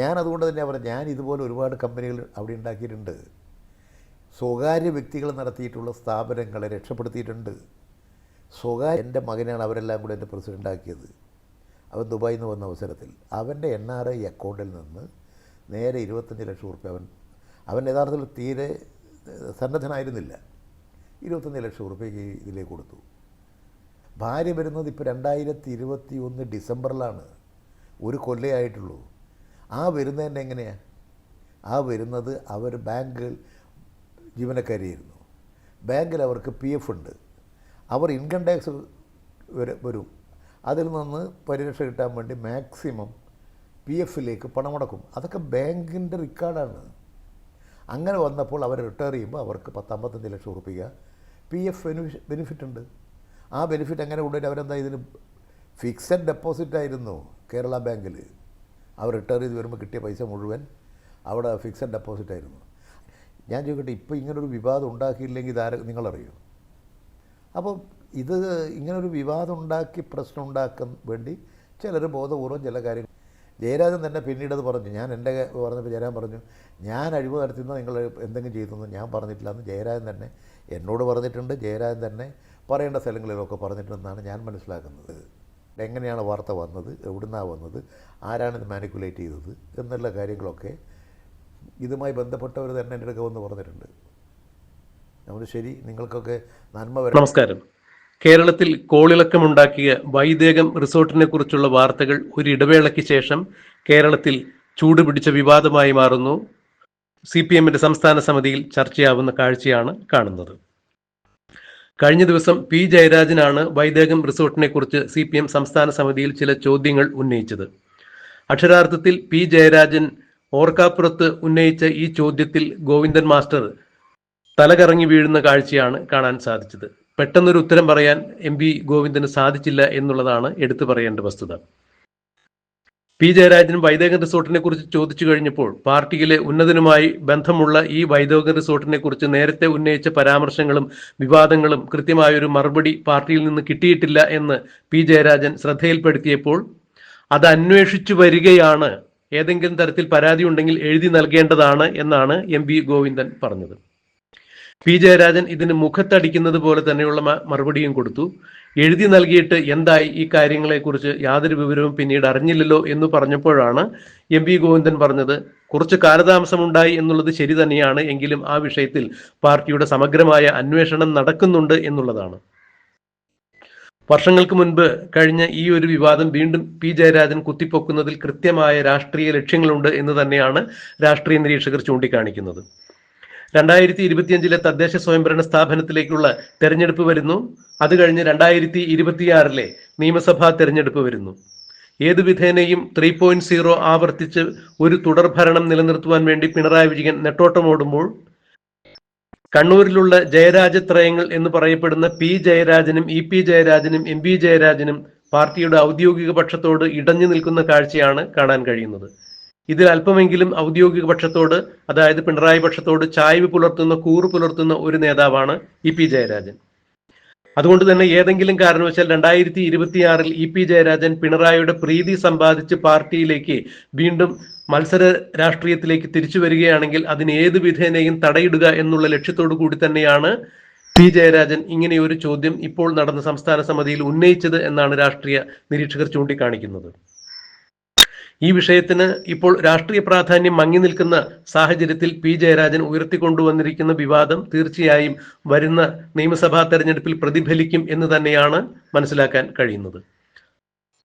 ഞാൻ അതുകൊണ്ട് തന്നെ പറഞ്ഞു ഞാൻ ഇതുപോലെ ഒരുപാട് കമ്പനികൾ അവിടെ ഉണ്ടാക്കിയിട്ടുണ്ട്. സ്വകാര്യ വ്യക്തികൾ നടത്തിയിട്ടുള്ള സ്ഥാപനങ്ങളെ രക്ഷപ്പെടുത്തിയിട്ടുണ്ട്. സ്വകാര്യ എന്റെ മകനാണ് അവരെല്ലാം കൂടെ എന്റെ പ്രസിഡന്റ് ആക്കിയത്. അവൻ ദുബായിൽ നിന്ന് വന്ന അവസരത്തിൽ അവന്റെ എൻ ആർ ഐ അക്കൗണ്ടിൽ നിന്ന് നേരെ ഇരുപത്തഞ്ച് ലക്ഷം റുപ്യ അവൻ അവൻ യഥാർത്ഥത്തിൽ തീരെ സന്നദ്ധനായിരുന്നില്ല. ഇരുപത്തഞ്ച് ലക്ഷം റുപ്യക്ക് ഇതിലേക്ക് കൊടുത്തു. ഭാര്യ വരുന്നത് ഇപ്പോൾ രണ്ടായിരത്തി ഇരുപത്തി ഒന്ന് ഡിസംബറിലാണ്. ഒരു കൊല്ലേ ആയിട്ടുള്ളൂ. ആ വരുന്നതിന്റെ എങ്ങനെയാണ് ആ വരുന്നത് അവർ ബാങ്കിൽ ജീവനക്കാരിയായിരുന്നു. ബാങ്കിൽ അവർക്ക് പി എഫ് ഉണ്ട്. അവർ ഇൻകം ടാക്സ് വരും അതിൽ നിന്ന് പരിരക്ഷ കിട്ടാൻ വേണ്ടി മാക്സിമം പി എഫിലേക്ക് പണമടക്കും അതൊക്കെ ബാങ്കിന്റെ റിക്കാർഡാണ്. അങ്ങനെ വന്നപ്പോൾ അവർ റിട്ടയർ ചെയ്യുമ്പോൾ അവർക്ക് പത്തമ്പത്തഞ്ച് ലക്ഷം ഉറപ്പിക്കുക പി എഫ് ബെനിഫിറ്റ് ഉണ്ട്. ആ ബെനിഫിറ്റ് എങ്ങനെ കൊണ്ടുപോയിട്ട് അവരെന്താ ഇതിന് ഫിക്സഡ് ഡെപ്പോസിറ്റ് ആയിരുന്നു കേരള ബാങ്കിൽ? അവർ റിട്ടയർ ചെയ്ത് വരുമ്പോൾ കിട്ടിയ പൈസ മുഴുവൻ അവിടെ ഫിക്സഡ് ഡെപ്പോസിറ്റ് ആയിരുന്നു. ഞാൻ ചോദിക്കട്ടെ ഇപ്പോൾ ഇങ്ങനൊരു വിവാദം ഉണ്ടാക്കിയില്ലെങ്കിൽ ഇതാര നിങ്ങളറിയോ? അപ്പോൾ ഇത് ഇങ്ങനൊരു വിവാദം ഉണ്ടാക്കി പ്രശ്നം ഉണ്ടാക്കാൻ വേണ്ടി ചിലർ ബോധപൂർവം ചില കാര്യങ്ങൾ. ജയരാജൻ തന്നെ പിന്നീട് അത് പറഞ്ഞു. ഞാൻ എന്റെ പറഞ്ഞപ്പോൾ ജയരാജൻ പറഞ്ഞു ഞാൻ അഴിവ് നടത്തുന്ന നിങ്ങൾ എന്തെങ്കിലും ചെയ്തെന്ന് ഞാൻ പറഞ്ഞിട്ടില്ല എന്ന് ജയരാജൻ തന്നെ എന്നോട് പറഞ്ഞിട്ടുണ്ട്. ജയരാജൻ തന്നെ പറയേണ്ട സ്ഥലങ്ങളിലൊക്കെ പറഞ്ഞിട്ടുണ്ടെന്നാണ് ഞാൻ മനസ്സിലാക്കുന്നത്. എങ്ങനെയാണ് വാർത്ത വന്നത് എവിടുന്നാണ് വന്നത് ആരാണിത് മാനിക്കുലേറ്റ് ചെയ്തത് എന്നുള്ള കാര്യങ്ങളൊക്കെ ഇതുമായി ബന്ധപ്പെട്ടവർ തന്നെ എന്റെ അടുക്ക വന്ന് പറഞ്ഞിട്ടുണ്ട്. നമ്മൾ ശരി നിങ്ങൾക്കൊക്കെ നന്മ വരും നമസ്കാരം. കേരളത്തിൽ കോളിളക്കമുണ്ടാക്കിയ വൈദേകം റിസോർട്ടിനെ കുറിച്ചുള്ള വാർത്തകൾ ഒരു ഇടവേളയ്ക്ക് ശേഷം കേരളത്തിൽ ചൂടുപിടിച്ച വിവാദമായി മാറുന്നു. സി പി എമ്മിന്റെ സംസ്ഥാന സമിതിയിൽ ചർച്ചയാവുന്ന കാഴ്ചയാണ് കാണുന്നത്. കഴിഞ്ഞ ദിവസം പി ജയരാജനാണ് വൈദേകം റിസോർട്ടിനെ കുറിച്ച് സി പി എം സംസ്ഥാന സമിതിയിൽ ചില ചോദ്യങ്ങൾ ഉന്നയിച്ചത്. അക്ഷരാർത്ഥത്തിൽ പി ജയരാജൻ ഓർക്കാപ്പുറത്ത് ഉന്നയിച്ച ഈ ചോദ്യത്തിൽ ഗോവിന്ദൻ മാസ്റ്റർ തലകറങ്ങി വീഴുന്ന കാഴ്ചയാണ് കാണാൻ സാധിച്ചത്. പെട്ടെന്നൊരു ഉത്തരം പറയാൻ എം പി ഗോവിന്ദന് സാധിച്ചില്ല എന്നുള്ളതാണ് എടുത്തു പറയേണ്ട വസ്തുത. പി ജയരാജൻ വൈദേകൻ റിസോർട്ടിനെ കുറിച്ച് ചോദിച്ചു കഴിഞ്ഞപ്പോൾ പാർട്ടിയിലെ ഉന്നതനുമായി ബന്ധമുള്ള ഈ വൈദേകൻ റിസോർട്ടിനെ കുറിച്ച് നേരത്തെ ഉന്നയിച്ച പരാമർശങ്ങളും വിവാദങ്ങളും കൃത്യമായൊരു മറുപടി പാർട്ടിയിൽ നിന്ന് കിട്ടിയിട്ടില്ല എന്ന് പി ജയരാജൻ ശ്രദ്ധയിൽപ്പെടുത്തിയപ്പോൾ അത് അന്വേഷിച്ചു വരികയാണ്. ഏതെങ്കിലും തരത്തിൽ പരാതി ഉണ്ടെങ്കിൽ എഴുതി നൽകേണ്ടതാണ് എന്നാണ് എം ഗോവിന്ദൻ പറഞ്ഞത്. പി. ജയരാജൻ ഇതിന് മുഖത്തടിക്കുന്നത് പോലെ തന്നെയുള്ള മറുപടിയും കൊടുത്തു. എഴുതി നൽകിയിട്ട് എന്തായി ഈ കാര്യങ്ങളെക്കുറിച്ച് യാതൊരു വിവരവും പിന്നീട് അറിഞ്ഞില്ലല്ലോ എന്ന് പറഞ്ഞപ്പോഴാണ് എം പി ഗോവിന്ദൻ പറഞ്ഞത് കുറച്ച് കാലതാമസമുണ്ടായി എന്നുള്ളത് ശരി തന്നെയാണ് എങ്കിലും ആ വിഷയത്തിൽ പാർട്ടിയുടെ സമഗ്രമായ അന്വേഷണം നടക്കുന്നുണ്ട് എന്നുള്ളതാണ്. വർഷങ്ങൾക്ക് മുൻപ് കഴിഞ്ഞ ഈ ഒരു വിവാദം വീണ്ടും പി. ജയരാജൻ കുത്തിപ്പൊക്കുന്നതിൽ കൃത്യമായ രാഷ്ട്രീയ ലക്ഷ്യങ്ങളുണ്ട് എന്ന് തന്നെയാണ് രാഷ്ട്രീയ നിരീക്ഷകർ ചൂണ്ടിക്കാണിക്കുന്നത്. രണ്ടായിരത്തി ഇരുപത്തിയഞ്ചിലെ തദ്ദേശ സ്വയംഭരണ സ്ഥാപനത്തിലേക്കുള്ള തെരഞ്ഞെടുപ്പ് വരുന്നു. അത് കഴിഞ്ഞ് രണ്ടായിരത്തി ഇരുപത്തിയാറിലെ നിയമസഭാ തെരഞ്ഞെടുപ്പ് വരുന്നു. ഏത് വിധേനയും ത്രീ പോയിന്റ് സീറോ ആവർത്തിച്ച് ഒരു തുടർഭരണം നിലനിർത്തുവാൻ വേണ്ടി പിണറായി വിജയൻ നെട്ടോട്ടമോടുമ്പോൾ കണ്ണൂരിലുള്ള ജയരാജത്രയങ്ങൾ എന്ന് പറയപ്പെടുന്ന പി ജയരാജനും ഇ പി ജയരാജനും എം പി ജയരാജനും പാർട്ടിയുടെ ഔദ്യോഗിക പക്ഷത്തോട് ഇടഞ്ഞു നിൽക്കുന്ന കാഴ്ചയാണ് കാണാൻ കഴിയുന്നത്. ഇതിൽ അല്പമെങ്കിലും ഔദ്യോഗിക പക്ഷത്തോട് അതായത് പിണറായി പക്ഷത്തോട് ചായ്വ് പുലർത്തുന്ന കൂറ് പുലർത്തുന്ന ഒരു നേതാവാണ് ഇ പി ജയരാജൻ. അതുകൊണ്ട് തന്നെ ഏതെങ്കിലും കാരണവശാൽ രണ്ടായിരത്തി ഇരുപത്തിയാറിൽ ഇ പി ജയരാജൻ പിണറായിയുടെ പ്രീതി സമ്പാദിച്ച് പാർട്ടിയിലേക്ക് വീണ്ടും മത്സര രാഷ്ട്രീയത്തിലേക്ക് തിരിച്ചു വരികയാണെങ്കിൽ അതിന് ഏത് വിധേനയും തടയിടുക എന്നുള്ള ലക്ഷ്യത്തോടു കൂടി തന്നെയാണ് പി ജയരാജൻ ഇങ്ങനെ ഒരു ചോദ്യം ഇപ്പോൾ നടന്ന സംസ്ഥാന സമിതിയിൽ ഉന്നയിച്ചത് എന്നാണ് രാഷ്ട്രീയ നിരീക്ഷകർ ചൂണ്ടിക്കാണിക്കുന്നത്. ഈ വിഷയത്തിന് ഇപ്പോൾ രാഷ്ട്രീയ പ്രാധാന്യം മങ്ങി നിൽക്കുന്ന സാഹചര്യത്തിൽ പി ജയരാജൻ ഉയർത്തിക്കൊണ്ടുവന്നിരിക്കുന്ന വിവാദം തീർച്ചയായും വരുന്ന നിയമസഭാ തെരഞ്ഞെടുപ്പിൽ പ്രതിഫലിക്കും എന്ന് തന്നെയാണ് മനസ്സിലാക്കാൻ കഴിയുന്നത്.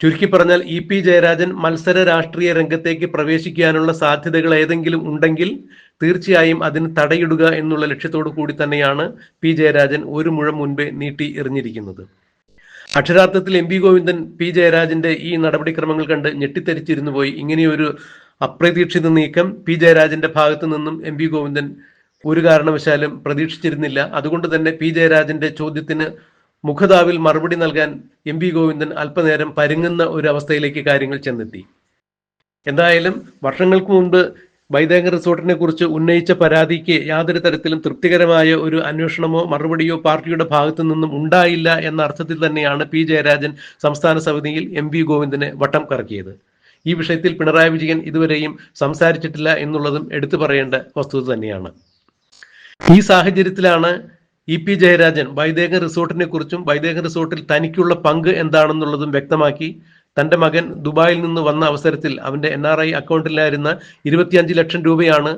ചുരുക്കി പറഞ്ഞാൽ ഇ പി ജയരാജൻ മത്സര രാഷ്ട്രീയ രംഗത്തേക്ക് പ്രവേശിക്കാനുള്ള സാധ്യതകൾ ഏതെങ്കിലും ഉണ്ടെങ്കിൽ തീർച്ചയായും അതിന് തടയിടുക എന്നുള്ള ലക്ഷ്യത്തോടു കൂടി തന്നെയാണ് പി ജയരാജൻ ഒരു മുഴം മുൻപേ നീട്ടി എറിഞ്ഞിരിക്കുന്നത്. അക്ഷരാർത്ഥത്തിൽ എം പി ഗോവിന്ദൻ പി ജയരാജന്റെ ഈ നടപടിക്രമങ്ങൾ കണ്ട് ഞെട്ടിത്തെരിച്ചിരുന്നു പോയി. ഇങ്ങനെയൊരു അപ്രതീക്ഷിത നീക്കം പി ജയരാജന്റെ ഭാഗത്തു നിന്നും എം പി ഗോവിന്ദൻ ഒരു കാരണവശാലും പ്രതീക്ഷിച്ചിരുന്നില്ല. അതുകൊണ്ട് തന്നെ പി ജയരാജന്റെ ചോദ്യത്തിന് മുഖതാവിൽ മറുപടി നൽകാൻ എം പി ഗോവിന്ദൻ അല്പനേരം പരുങ്ങുന്ന ഒരു അവസ്ഥയിലേക്ക് കാര്യങ്ങൾ ചെന്നെത്തി. എന്തായാലും വർഷങ്ങൾക്ക് മുൻപ് വൈദേക റിസോർട്ടിനെ കുറിച്ച് ഉന്നയിച്ച പരാതിക്ക് യാതൊരു തരത്തിലും തൃപ്തികരമായ ഒരു അന്വേഷണമോ മറുപടിയോ പാർട്ടിയുടെ ഭാഗത്തു നിന്നും ഉണ്ടായില്ല എന്ന അർത്ഥത്തിൽ തന്നെയാണ് പി ജയരാജൻ സംസ്ഥാന സമിതിയിൽ എം വി ഗോവിന്ദനെ വട്ടം കറക്കിയത്. ഈ വിഷയത്തിൽ പിണറായി വിജയൻ ഇതുവരെയും സംസാരിച്ചിട്ടില്ല എന്നുള്ളതും എടുത്തു പറയേണ്ട വസ്തുത തന്നെയാണ്. ഈ സാഹചര്യത്തിലാണ് ഇ പി ജയരാജൻ വൈദേഹ റിസോർട്ടിനെ കുറിച്ചും വൈദേഹ റിസോർട്ടിൽ തനിക്കുള്ള പങ്ക് എന്താണെന്നുള്ളതും വ്യക്തമാക്കി തന്റെ മകൻ ദുബായിൽ നിന്ന് വന്ന അവസരത്തിൽ അവന്റെ എൻ ആർ ഐ അക്കൗണ്ടിലായിരുന്ന ഇരുപത്തിയഞ്ച് ലക്ഷം രൂപയാണ്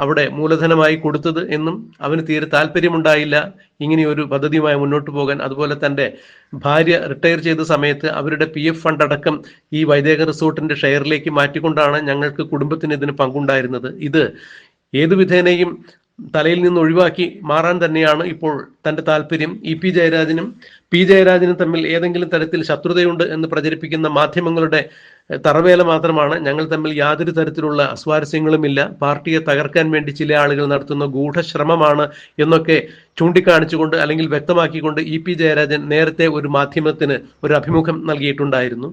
അവിടെ മൂലധനമായി കൊടുത്തത് എന്നും അവന് തീരെ താല്പര്യമുണ്ടായില്ല. ഇങ്ങനെയൊരു പദ്ധതിയുമായി മുന്നോട്ട് പോകാൻ അതുപോലെ തന്റെ ഭാര്യ റിട്ടയർ ചെയ്ത സമയത്ത് അവരുടെ പി എഫ് ഫണ്ട് അടക്കം ഈ വൈദേഹ റിസോർട്ടിന്റെ ഷെയറിലേക്ക് മാറ്റിക്കൊണ്ടാണ് ഞങ്ങൾക്ക് കുടുംബത്തിന് ഇതിന് പങ്കുണ്ടായിരുന്നത്. ഇത് ഏതു വിധേനയും തലയിൽ നിന്ന് ഒഴിവാക്കി മാറാൻ തന്നെയാണ് ഇപ്പോൾ തന്റെ താല്പര്യം. ഇ പി ജയരാജനും പി ജയരാജനും തമ്മിൽ ഏതെങ്കിലും തരത്തിൽ ശത്രുതയുണ്ട് എന്ന് പ്രചരിപ്പിക്കുന്ന മാധ്യമങ്ങളുടെ തറവേല മാത്രമാണ്. ഞങ്ങൾ തമ്മിൽ യാതൊരു തരത്തിലുള്ള അസ്വാരസ്യങ്ങളുമില്ല. പാർട്ടിയെ തകർക്കാൻ വേണ്ടി ചില ആളുകൾ നടത്തുന്ന ഗൂഢശ്രമമാണ് എന്നൊക്കെ ചൂണ്ടിക്കാണിച്ചുകൊണ്ട് അല്ലെങ്കിൽ വ്യക്തമാക്കിക്കൊണ്ട് ഇ പി ജയരാജൻ നേരത്തെ ഒരു മാധ്യമത്തിന് ഒരു അഭിമുഖം നൽകിയിട്ടുണ്ടായിരുന്നു.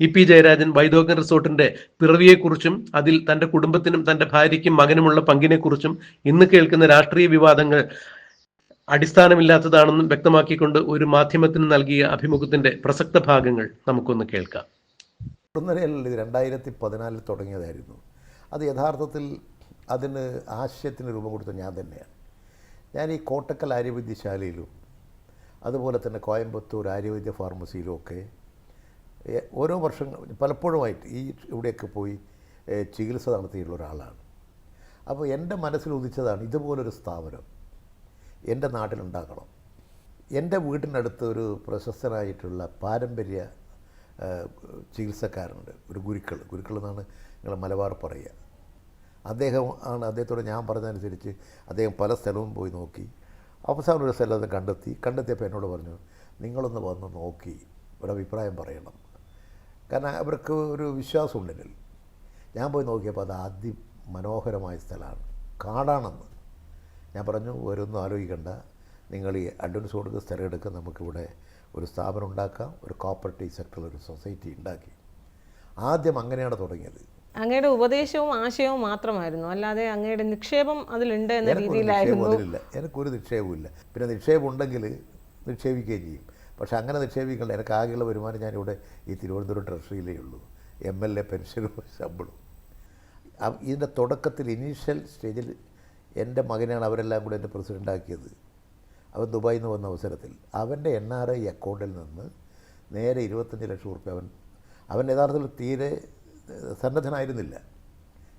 ഇ പി ജയരാജൻ വൈദോകൻ റിസോർട്ടിന്റെ പിറവിയെക്കുറിച്ചും അതിൽ തന്റെ കുടുംബത്തിനും തന്റെ ഭാര്യയ്ക്കും മകനുമുള്ള പങ്കിനെക്കുറിച്ചും ഇന്ന് കേൾക്കുന്ന രാഷ്ട്രീയ വിവാദങ്ങൾ അടിസ്ഥാനമില്ലാത്തതാണെന്നും വ്യക്തമാക്കിക്കൊണ്ട് ഒരു മാധ്യമത്തിന് നൽകിയ അഭിമുഖത്തിന്റെ പ്രസക്ത ഭാഗങ്ങൾ നമുക്കൊന്ന് കേൾക്കാം. ഇത് രണ്ടായിരത്തി പതിനാലിൽ തുടങ്ങിയതായിരുന്നു. അത് യഥാർത്ഥത്തിൽ അതിന് ആശയത്തിന് രൂപം കൊടുത്ത ഞാൻ തന്നെയാണ്. ഞാൻ ഈ കോട്ടക്കൽ ആര്യവൈദ്യശാലയിലും അതുപോലെ തന്നെ കോയമ്പത്തൂർ ആര്യവൈദ്യ ഫാർമസിയിലും ഒക്കെ ഓരോ വർഷങ്ങൾ പലപ്പോഴുമായിട്ട് ഈ ഇവിടെയൊക്കെ പോയി ചികിത്സ നടത്തിയിട്ടുള്ള ഒരാളാണ്. അപ്പോൾ എന്റെ മനസ്സിൽ ഉദിച്ചതാണ് ഇതുപോലൊരു സ്ഥാപനം എന്റെ നാട്ടിലുണ്ടാക്കണം എന്റെ വീട്ടിനടുത്ത് ഒരു പ്രശസ്തനായിട്ടുള്ള പാരമ്പര്യ ചികിത്സക്കാരനുണ്ട് ഒരു ഗുരുക്കൾ. ഗുരുക്കൾ എന്നാണ് നിങ്ങൾ മലബാർ പറയുക. അദ്ദേഹം ആണ് അദ്ദേഹത്തോട് ഞാൻ പറഞ്ഞതനുസരിച്ച് അദ്ദേഹം പല സ്ഥലവും പോയി നോക്കി. അവസാനം ഒരു സ്ഥലത്ത് കണ്ടെത്തി. കണ്ടെത്തിയപ്പോൾ എന്നോട് പറഞ്ഞു നിങ്ങളൊന്ന് വന്ന് നോക്കി ഒരു അഭിപ്രായം പറയണം. കാരണം അവർക്ക് ഒരു വിശ്വാസമുണ്ട് എന്നിൽ ഞാൻ പോയി നോക്കിയപ്പോൾ അത് അതിമനോഹരമായ സ്ഥലമാണ്. കാടാണെന്ന്. ഞാൻ പറഞ്ഞു ഓരോന്നും ആലോചിക്കണ്ട. നിങ്ങൾ ഈ അഡ്വാൻസ് കൊടുക്കുക സ്ഥലം എടുക്കുക നമുക്കിവിടെ ഒരു സ്ഥാപനം ഉണ്ടാക്കാം. ഒരു കോപ്പറേറ്റീവ് സെക്ടറിൽ ഒരു സൊസൈറ്റി ഉണ്ടാക്കി. ആദ്യം അങ്ങനെയാണ് തുടങ്ങിയത്. അങ്ങയുടെ ഉപദേശവും ആശയവും മാത്രമായിരുന്നു. അല്ലാതെ അങ്ങയുടെ നിക്ഷേപം അതിലുണ്ട് എന്ന രീതിയിലായിരുന്നു. എനിക്കൊരു എനിക്കൊരു നിക്ഷേപമില്ല പിന്നെ നിക്ഷേപം ഉണ്ടെങ്കിൽ നിക്ഷേപിക്കുകയും ചെയ്യും. പക്ഷെ അങ്ങനെ നിക്ഷേപിക്കണ്ട. എനിക്ക് ആകെയുള്ള വരുമാനം ഞാനിവിടെ ഈ തിരുവനന്തപുരം ട്രഷറിയിലേ ഉള്ളൂ. എം എൽ എ പെൻഷനും ശമ്പളവും അ- ഇതിന്റെ തുടക്കത്തിൽ ഇനീഷ്യൽ സ്റ്റേജിൽ എന്റെ മകനാണ് അവരെല്ലാം കൂടെ എന്റെ പ്രസിഡന്റ് ആക്കിയത്. അവൻ ദുബായിൽ നിന്ന് വന്ന അവസരത്തിൽ. അവന്റെ എൻ ആർ ഐ അക്കൗണ്ടിൽ നിന്ന് നേരെ ഇരുപത്തഞ്ച് ലക്ഷം റുപ്യ അവൻ അവൻ യഥാർത്ഥത്തിൽ തീരെ സന്നദ്ധനായിരുന്നില്ല.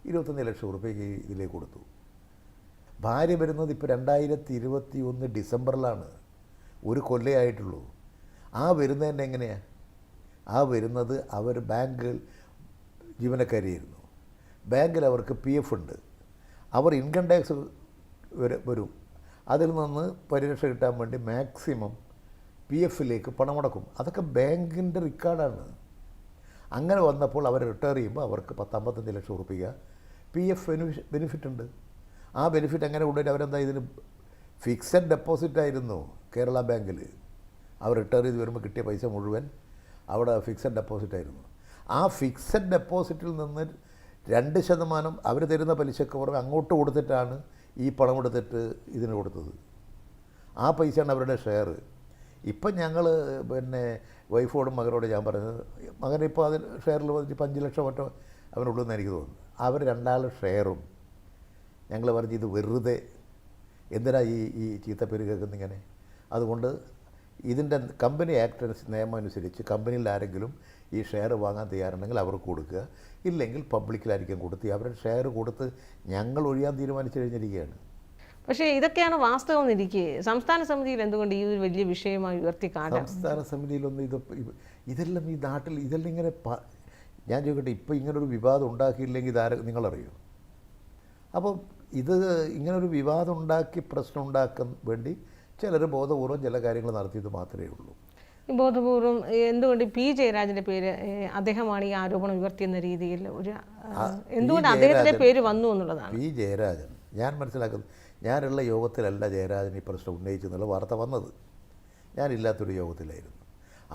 ഇരുപത്തഞ്ച് ലക്ഷം റുപ്യക്ക് ഇതിലേക്ക് കൊടുത്തു. ഭാര്യ വരുന്നത് ഇപ്പോൾ രണ്ടായിരത്തി ഇരുപത്തി ഒന്ന് ഡിസംബറിലാണ്. ഒരു കൊല്ലേ ആയിട്ടുള്ളൂ. ആ വരുന്നതിന്റെ എങ്ങനെയാണ് ആ വരുന്നത് അവർ ബാങ്ക് ജീവനക്കാരിയായിരുന്നു. ബാങ്കിൽ അവർക്ക് പി എഫ് ഉണ്ട്. അവർ ഇൻകം ടാക്സ് വരും അതിൽ നിന്ന് പരിരക്ഷ കിട്ടാൻ വേണ്ടി മാക്സിമം പി എഫിലേക്ക് പണമടക്കും അതൊക്കെ ബാങ്കിന്റെ റിക്കാർഡാണ്. അങ്ങനെ വന്നപ്പോൾ അവർ റിട്ടയർ ചെയ്യുമ്പോൾ അവർക്ക് പത്തമ്പത്തഞ്ച് ലക്ഷം ഉറപ്പിക്കുക പി എഫ് ബെനിഫിറ്റ് ഉണ്ട്. ആ ബെനിഫിറ്റ് എങ്ങനെ കൊണ്ടുപോയിട്ട് അവരെന്താ ഇതിന് ഫിക്സഡ് ഡെപ്പോസിറ്റ് ആയിരുന്നു കേരള ബാങ്കിൽ? അവർ റിട്ടയർ ചെയ്ത് വരുമ്പോൾ കിട്ടിയ പൈസ മുഴുവൻ അവിടെ ഫിക്സഡ് ഡെപ്പോസിറ്റ് ആയിരുന്നു. ആ ഫിക്സഡ് ഡെപ്പോസിറ്റിൽ നിന്ന് രണ്ട് ശതമാനം അവർ തരുന്ന പലിശക്ക് പുറമെ അങ്ങോട്ട് കൊടുത്തിട്ടാണ് ഈ പണം എടുത്തിട്ട് ഇതിന് കൊടുത്തത്. ആ പൈസയാണ് അവരുടെ ഷെയർ ഇപ്പം ഞങ്ങൾ പിന്നെ വൈഫോടും മകനോട് ഞാൻ പറഞ്ഞത് മകനിപ്പോൾ അതിൽ ഷെയറിൽ വന്നിട്ട് അഞ്ച് ലക്ഷം മറ്റോ അവനുള്ളൂ എന്ന് എനിക്ക് തോന്നുന്നു. അവർ രണ്ടാളും ഷെയറും ഞങ്ങൾ പറഞ്ഞ് ഇത് വെറുതെ. എന്തിനാ ഈ ഈ ചീത്തപ്പേര് കേൾക്കുന്നിങ്ങനെ അതുകൊണ്ട് ഇതിന്റെ കമ്പനി ആക്ട് നിയമം അനുസരിച്ച് കമ്പനിയിൽ ആരെങ്കിലും ഈ ഷെയർ വാങ്ങാൻ തയ്യാറുണ്ടെങ്കിൽ അവർക്ക് കൊടുക്കുക. ഇല്ലെങ്കിൽ പബ്ലിക്കിലായിരിക്കും കൊടുത്ത് അവരുടെ ഷെയർ കൊടുത്ത് ഞങ്ങൾ ഒഴിയാൻ തീരുമാനിച്ചു കഴിഞ്ഞിരിക്കുകയാണ്. പക്ഷേ ഇതൊക്കെയാണ് വാസ്തവം എന്നിരിക്കെ സംസ്ഥാന സമിതിയിൽ എന്തുകൊണ്ട് ഈ ഒരു വലിയ വിഷയമായി ഉയർത്തി കാണാം സംസ്ഥാന സമിതിയിലൊന്നും ഇത് ഇതെല്ലാം ഈ നാട്ടിൽ ഇതെല്ലാം ഇങ്ങനെ പ- ഞാൻ ചോദിക്കട്ടെ ഇപ്പോൾ ഇങ്ങനൊരു വിവാദം ഉണ്ടാക്കിയില്ലെങ്കിൽ ഇതാര നിങ്ങളറിയോ? അപ്പോൾ ഇത് ഇങ്ങനൊരു വിവാദം ഉണ്ടാക്കി പ്രശ്നം ഉണ്ടാക്കാൻ വേണ്ടി ചിലർ ബോധപൂർവം ചില കാര്യങ്ങൾ നടത്തിയത് മാത്രമേ ഉള്ളൂ. ബോധപൂർവം ബോധപൂർവം എന്തുകൊണ്ട് പി ജയരാജന്റെ പേര് അദ്ദേഹമാണ് ഈ ആരോപണം ഉയർത്തിയെന്ന രീതിയിൽ ഒരു എന്തുകൊണ്ട് അദ്ദേഹത്തിന്റെ പേര് വന്നു എന്നുള്ളതാണ്. പി ജയരാജൻ ഞാൻ മനസ്സിലാക്കുന്നത് ഞാനുള്ള യോഗത്തിലല്ല ജയരാജൻ ഈ പ്രശ്നം ഉന്നയിച്ചെന്നുള്ള വാർത്ത വന്നത്. ഞാനില്ലാത്തൊരു യോഗത്തിലായിരുന്നു.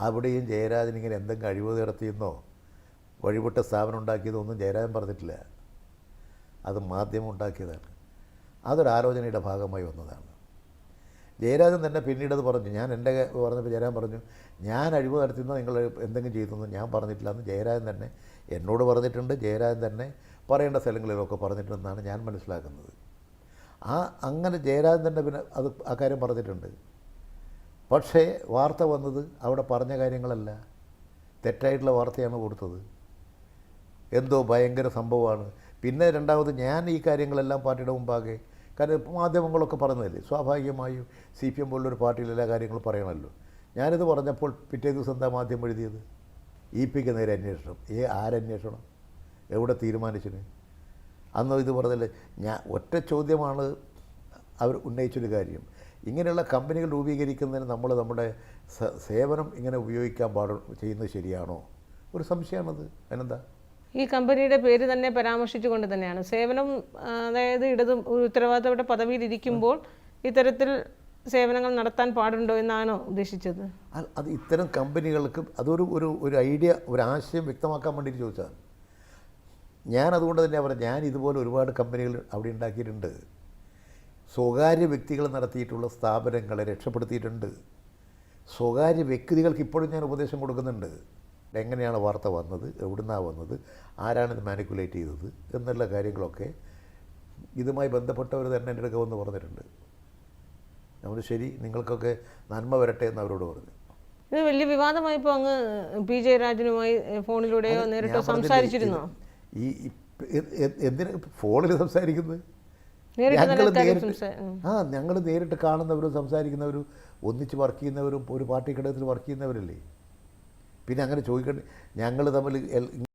അവിടെയും ജയരാജൻ ഇങ്ങനെ എന്തെങ്കിലും കഴിവ് നടത്തിയെന്നോ വഴിപെട്ട സ്ഥാപനം ഉണ്ടാക്കിയതോ ഒന്നും ജയരാജൻ പറഞ്ഞിട്ടില്ല. അത് മാധ്യമം ഉണ്ടാക്കിയതാണ്. അതൊരു ആലോചനയുടെ ഭാഗമായി വന്നതാണ്. ജയരാജൻ തന്നെ പിന്നീട് അത് പറഞ്ഞു. ഞാൻ എന്റെ പറഞ്ഞപ്പോൾ ജയരാജൻ പറഞ്ഞു ഞാൻ അഴിമതി നടത്തുന്ന നിങ്ങൾ എന്തെങ്കിലും ചെയ്തെന്ന് ഞാൻ പറഞ്ഞിട്ടില്ല എന്ന് ജയരാജൻ തന്നെ എന്നോട് പറഞ്ഞിട്ടുണ്ട്. ജയരാജൻ തന്നെ പറയേണ്ട സ്ഥലങ്ങളിലൊക്കെ പറഞ്ഞിട്ടുണ്ടെന്നാണ് ഞാൻ മനസ്സിലാക്കുന്നത്. ആ അങ്ങനെ ജയരാജൻ തന്നെ പിന്നെ അത് ആ കാര്യം പറഞ്ഞിട്ടുണ്ട്. പക്ഷേ വാർത്ത വന്നത് അവിടെ പറഞ്ഞ കാര്യങ്ങളല്ല. തെറ്റായിട്ടുള്ള വാർത്തയാണ് കൊടുത്തത്. എന്തോ ഭയങ്കര സംഭവമാണ്. പിന്നെ രണ്ടാമത് ഞാൻ ഈ കാര്യങ്ങളെല്ലാം പാർട്ടിയുടെ മുമ്പാകെ കാരണം മാധ്യമങ്ങളൊക്കെ പറഞ്ഞതല്ലേ സ്വാഭാവികമായും സി പി എം പോലുള്ളൊരു പാർട്ടിയിൽ എല്ലാ കാര്യങ്ങളും പറയണമല്ലോ. ഞാനിത് പറഞ്ഞപ്പോൾ പിറ്റേ ദിവസം എന്താ മാധ്യമം എഴുതിയത്? ഇ പിക്ക് നേരെ അന്വേഷണം. ഏ ആരന്വേഷണം? എവിടെ തീരുമാനിച്ചിന്? അന്ന് ഇത് പറഞ്ഞല്ലേ ഞാൻ ഒറ്റ ചോദ്യമാണ് അവർ ഉന്നയിച്ചൊരു കാര്യം. ഇങ്ങനെയുള്ള കമ്പനികൾ രൂപീകരിക്കുന്നതിന് നമ്മൾ നമ്മുടെ സേവനം ഇങ്ങനെ ഉപയോഗിക്കാൻ പാടും ചെയ്യുന്നത് ശരിയാണോ? ഒരു സംശയമാണത്. അതിനെന്താ? ഈ കമ്പനിയുടെ പേര് തന്നെ പരാമർശിച്ചുകൊണ്ട് തന്നെയാണ്. സേവനം അതായത് ഇടത് ഉത്തരവാദിത്തപ്പെട്ട പദവിയിൽ ഇരിക്കുമ്പോൾ ഇത്തരത്തിൽ സേവനങ്ങൾ നടത്താൻ പാടുണ്ടോ എന്നാണോ ഉദ്ദേശിച്ചത്. അത് ഇത്തരം കമ്പനികൾക്ക് അതൊരു ഒരു ഒരു ഐഡിയ ഒരു ആശയം വ്യക്തമാക്കാൻ വേണ്ടിയിട്ട് ചോദിച്ചതാണ്. ഞാൻ അതുകൊണ്ട് തന്നെ പറഞ്ഞു ഞാൻ ഇതുപോലെ ഒരുപാട് കമ്പനികൾ അവിടെ ഉണ്ടാക്കിയിട്ടുണ്ട്. സ്വകാര്യ വ്യക്തികൾ നടത്തിയിട്ടുള്ള സ്ഥാപനങ്ങളെ രക്ഷപ്പെടുത്തിയിട്ടുണ്ട്. സ്വകാര്യ വ്യക്തികൾക്ക് ഇപ്പോഴും ഞാൻ ഉപദേശം കൊടുക്കുന്നുണ്ട്. എങ്ങനെയാണ് വാർത്ത വന്നത് എവിടുന്നാണ് വന്നത് ആരാണ് ഇത് മാനിക്കുലേറ്റ് ചെയ്തത് എന്നുള്ള കാര്യങ്ങളൊക്കെ ഇതുമായി ബന്ധപ്പെട്ടവർ തന്നെ എന്റെ അടുക്ക വന്ന് പറഞ്ഞിട്ടുണ്ട്. നമ്മൾ ശരി നിങ്ങൾക്കൊക്കെ നന്മ വരട്ടെ എന്ന് അവരോട് പറഞ്ഞു. ഇത് വലിയ വിവാദമായി ഇപ്പോൾ അങ്ങ് പി ജയരാജനുമായി രാജനുമായി ഫോണിലൂടെയോ നേരിട്ട് സംസാരിച്ചിരുന്നോ? ഈ എന്തിനാ ഫോണിൽ സംസാരിക്കുന്നത്? ഞങ്ങൾ നേരിട്ട് ആ ഞങ്ങൾ നേരിട്ട് കാണുന്നവരും സംസാരിക്കുന്നവരും ഒന്നിച്ച് വർക്ക് ചെയ്യുന്നവരും ഒരു പാർട്ടി ഘടകത്തിൽ വർക്ക് ചെയ്യുന്നവരല്ലേ? പിന്നെ അങ്ങനെ ചോദിക്കണ്ടേ. ഞങ്ങൾ തമ്മിൽ